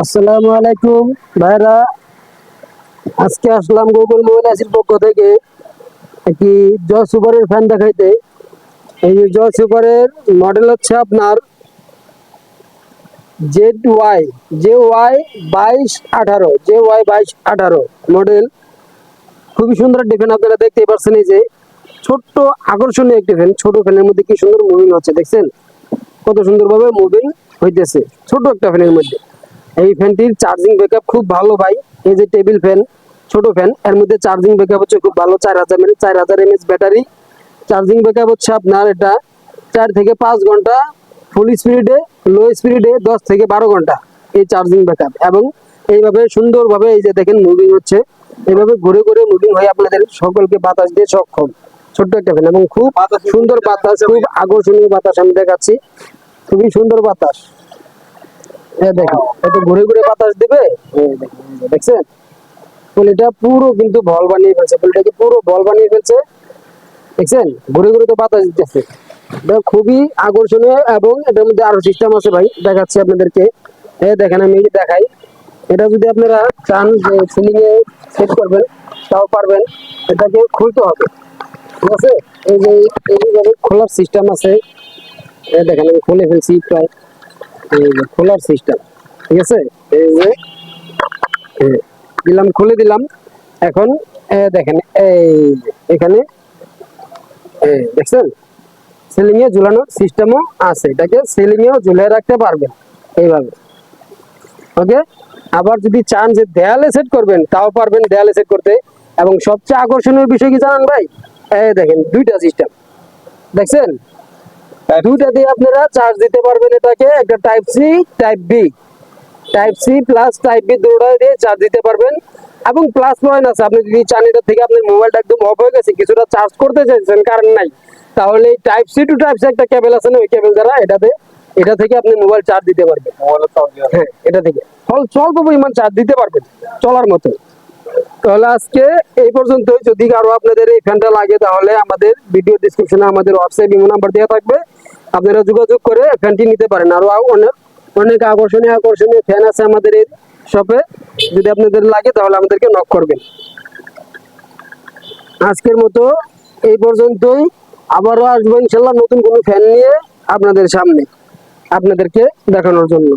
আসসালামু আলাইকুম, ভাইরা। আজকে আসলাম গুগল মোবাইল আসির পক্ষ থেকে একটি জয় সুপারের ফ্যান দেখাইতে। এই জয় সুপারের মডেল হচ্ছে আপনার জেড ওয়াই জে ওয়াই বাইশ আঠারো জে ওয়াই বাইশ আঠারো মডেল খুবই সুন্দর একটি ফ্যান আপনারা দেখতেই পাচ্ছেন এই যে, ছোট্ট আকর্ষণীয় একটি ফ্যান ছোট ফ্যানের মধ্যে কি সুন্দর মুভিং হচ্ছে, দেখছেন? কত সুন্দরভাবে মুভিং হইতেছে ছোট একটা ফ্যানের মধ্যে। এই ফ্যানটির চার্জিং ব্যাকআপ খুব ভালো ভাই। এই যে টেবিল ফ্যান ছোট ফ্যান এর মধ্যে চার্জিং ব্যাকআপ হচ্ছে খুব ভালো চার হাজার মিনিট চার হাজার এমএস ব্যাটারি চার্জিং ব্যাকআপ হচ্ছে আপনার এটা চার থেকে পাঁচ ঘণ্টা ফুল স্পিডে লো স্পিডে দশ থেকে বারো ঘণ্টা এই চার্জিং ব্যাকআপ এবং এইভাবে সুন্দরভাবে এই যে দেখেন মুভিং হচ্ছে। এইভাবে ঘুরে ঘুরে মুভিং হয়ে আপনাদের সকলকে বাতাস দিয়ে সক্ষম। ছোট্ট একটা ফ্যান এবং খুব সুন্দর বাতাস খুব আকর্ষণীয় বাতাস আমি দেখাচ্ছি। খুবই সুন্দর বাতাস। ঘুরে ঘুরে বাতাস দিবে? দেখছেন? পুরো কিন্তু বল বানিয়ে ফেলছে পুরো বল বানিয়ে ফেলছে। দেখছেন? ঘুরে ঘুরে তো বাতাস দিতেছে। এটা খুবই আকর্ষণীয় এবং এটার মধ্যে আরও সিস্টেম আছে ভাই, দেখাচ্ছি আপনাদেরকে। এই দেখেন, আমি দেখাই। এটা যদি আপনারা চান যে সিলিং এ সেট করবেন, তাও পারবেন। এটাকে খুলতে হবে। ঠিক আছে? এই যে এইভাবে খোলার সিস্টেম আছে। দেখেন, আমি খুলে ফেলছি প্রায়। খোলার সিস্টেম, ঠিক আছে? এই যে দিলাম, খুলে দিলাম। এখন দেখেন, এই এখানে দেখছেন? ঝুলানোর সিস্টেমও আছে, এটাকে ঝুলিয়ে রাখতে পারবেন এইভাবে। ওকে? আবার যদি চান যে দেয়ালে সেট করবেন, তাও পারবেন দেয়ালে সেট করতে। এবং সবচেয়ে আকর্ষণীয় বিষয় কি জানেন ভাই? এই দেখেন, দুইটা সিস্টেম। দেখছেন? দুইটা দিয়ে আপনারা চার্জ দিতে পারবেন এটাকে একটা type C type B type C plus type B দুটো দিয়ে চার্জ দিতে পারবেন। এবং প্লাস পয়েন্ট আছে আপনি যদি চান এটা থেকে আপনার মোবাইলটা একদম অফ হয়ে গেছে কিছুটা চার্জ করতে চাইছেন কারেন্ট নাই। তাহলে type C to type C একটা কেবল আছে না ওই কেবল দ্বারা এটাতে এটা থেকে আপনি মোবাইল চার্জ দিতে পারবেন। হ্যাঁ এটা থেকে। ফল স্বল্প পরিমাণ চার্জ দিতে পারবেন চলার মতো। তাহলে আজকে এই পর্যন্ত যদি কারও আপনাদের এই ফ্যানটা লাগে তাহলে আমাদের ভিডিও ডিসক্রিপশনে আমাদের হোয়াটসঅ্যাপ ইমো নাম্বার দেওয়া থাকবে। আপনারা যোগাযোগ করে ফ্যানটি নিতে পারেন। আরও অনেক অনেক আকর্ষণীয় আকর্ষণীয় ফ্যান আছে আমাদের এই শপে। যদি আপনাদের লাগে তাহলে আমাদেরকে নক করবেন। আজকের মতো এই পর্যন্তই। আবারও আসব ইনশাল্লাহ নতুন কোনো ফ্যান নিয়ে আপনাদের সামনে। আপনাদেরকে দেখানোর জন্য।